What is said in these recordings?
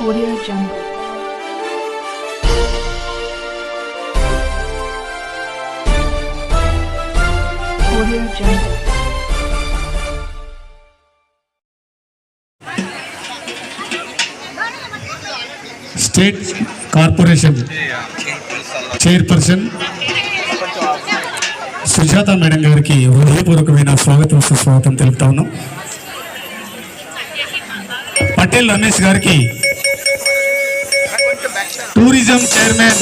Audio Jungle. Audio Jungle. State corporation chairperson Sujatha madam గారికి హృదయపూర్వకమైన స్వాగతం సుస్వాగతం తెలుపుతా ఉన్నాం పటేల్ రమేష్ గారికి టూరిజం చైర్మన్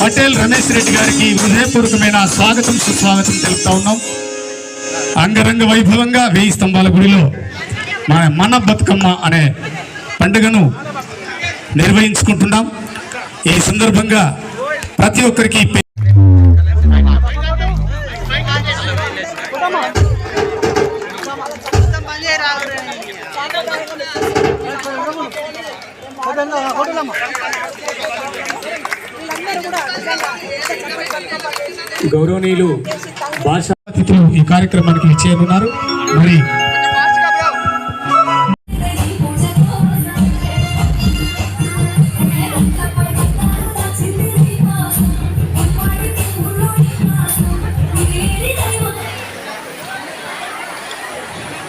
పటేల్ రమేష్ రెడ్డి గారికి హృదయపూర్వకమైన స్వాగతం సుస్వాగతం తెలుపుతా ఉన్నాం. అంగరంగ వైభవంగా వేయి స్తంభాల గుడిలో మన మన బతుకమ్మ అనే పండుగను నిర్వహించుకుంటున్నాం. ఈ సందర్భంగా ప్రతి ఒక్కరికి గౌరవనీయులు భాషా అతిథులు ఈ కార్యక్రమానికి విచ్చేయనున్నారు. మరి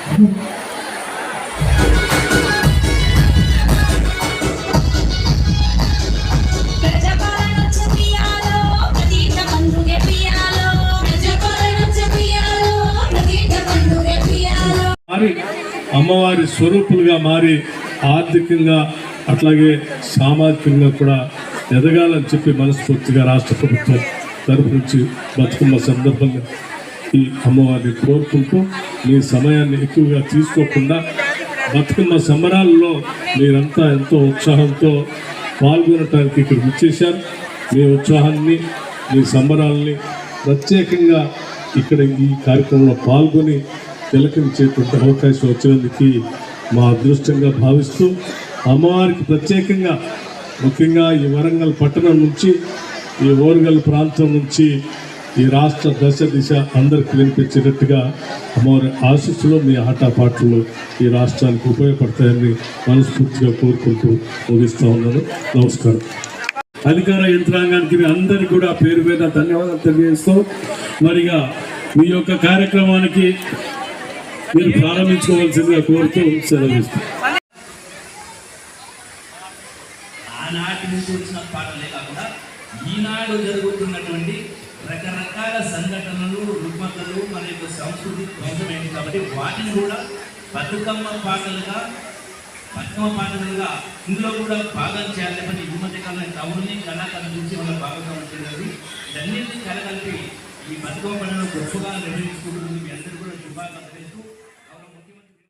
ప్రజాపాలన మారి అమ్మవారి స్వరూపులుగా మారి ఆర్థికంగా అట్లాగే సామాజికంగా కూడా ఎదగాలని చెప్పి మనస్ఫూర్తిగా రాష్ట్ర ప్రభుత్వం తరపు నుంచి బతుకమ్మ సందర్భంగా ఈ అమ్మవారిని కోరుకుంటూ మీ సమయాన్ని ఎక్కువగా తీసుకోకుండా బతుకమ్మ సంబరాల్లో మీరంతా ఎంతో ఉత్సాహంతో పాల్గొనటానికి ఇక్కడ వచ్చేసారు మీ ఉత్సాహాన్ని మీ సంబరాల్ని ప్రత్యేకంగా ఇక్కడ ఈ కార్యక్రమంలో పాల్గొని తిలకించేటువంటి అవకాశం వచ్చినందుకు మా అదృష్టంగా భావిస్తూ అమ్మవారికి ప్రత్యేకంగా ముఖ్యంగా ఈ వరంగల్ పట్టణం నుంచి ఈ ఓరుగల్ ప్రాంతం నుంచి ఈ రాష్ట్ర దశ దిశ అందరికి వినిపించేటట్టుగా అమ్మవారి ఆశీస్సులో మీ ఆటపాటలు ఈ రాష్ట్రానికి ఉపయోగపడతాయని మనస్ఫూర్తిగా కోరుకుంటూ ముగిస్తూ ఉన్నాను. నమస్కారం. అధికార యంత్రాంగానికి మీ అందరికీ కూడా పేరు పేద ధన్యవాదాలు తెలియజేస్తూ మరిగా మీ యొక్క కార్యక్రమానికి మీరు ప్రారంభించుకోవాల్సిందిగా కోరుతూ సెలవిస్తాం. ఆనాటి నుంచి వచ్చిన పాటలే కాకుండా ఈనాడు జరుగుతున్నటువంటి రకరకాల సంఘటనలు రుగ్మతలు మన యొక్క సంస్కృతి ధ్వంసమైంది కాబట్టి వాటిని కూడా బతుకమ్మ పాటలుగా బతుకమ్మ పాటలుగా ఇందులో కూడా భాగం చేయాలి. ఈ మధ్య కాలంలో టౌన్ని కళాకారుల గురించి మన భాగంగా ఉంటుంది ఇవన్నింటినీ కలగలిపి ఈ బతుకమ్మ పండుగను గొప్పగా నిర్వహించుకుంటుంది మీ అందరూ కూడా శుభాకాంక్షలు.